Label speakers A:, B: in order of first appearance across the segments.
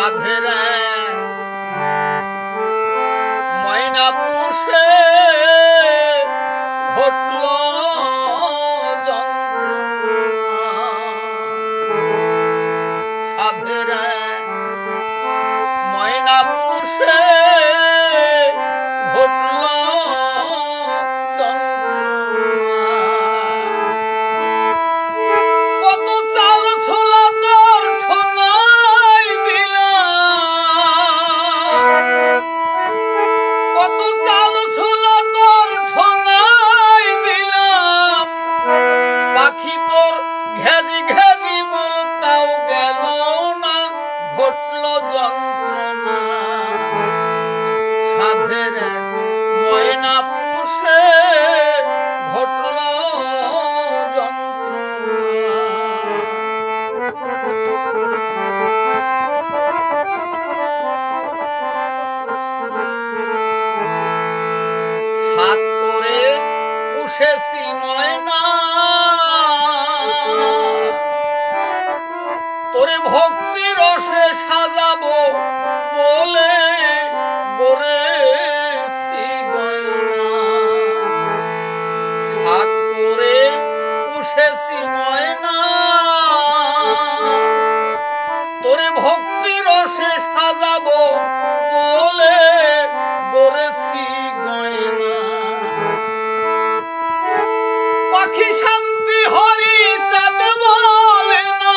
A: সাধেরা ময়না পুষে এসেছি ময়না। তোরে ভক্তির রসে সাজাবো বলে বলে শান্তি হরি সাদ বলে না।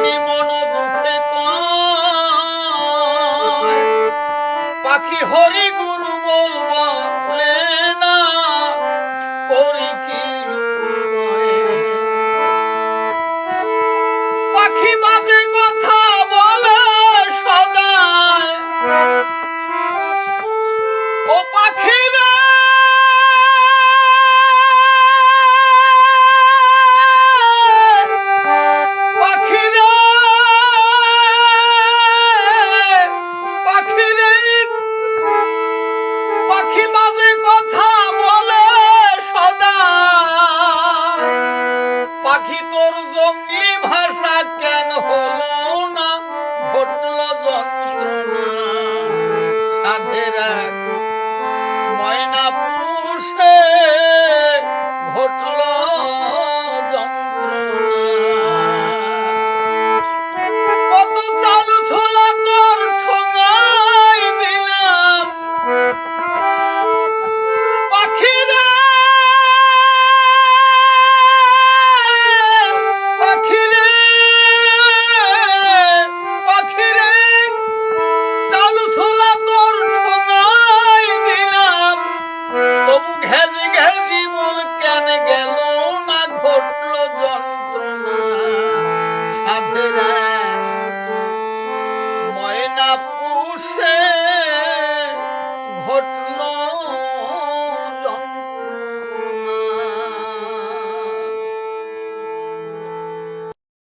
A: ni mono. বাজে কথা বলে সদা। পাখি তোর জঙ্গলি ভাষা কেন হলো না? ঘটল যন্ত্রণা সাধেরা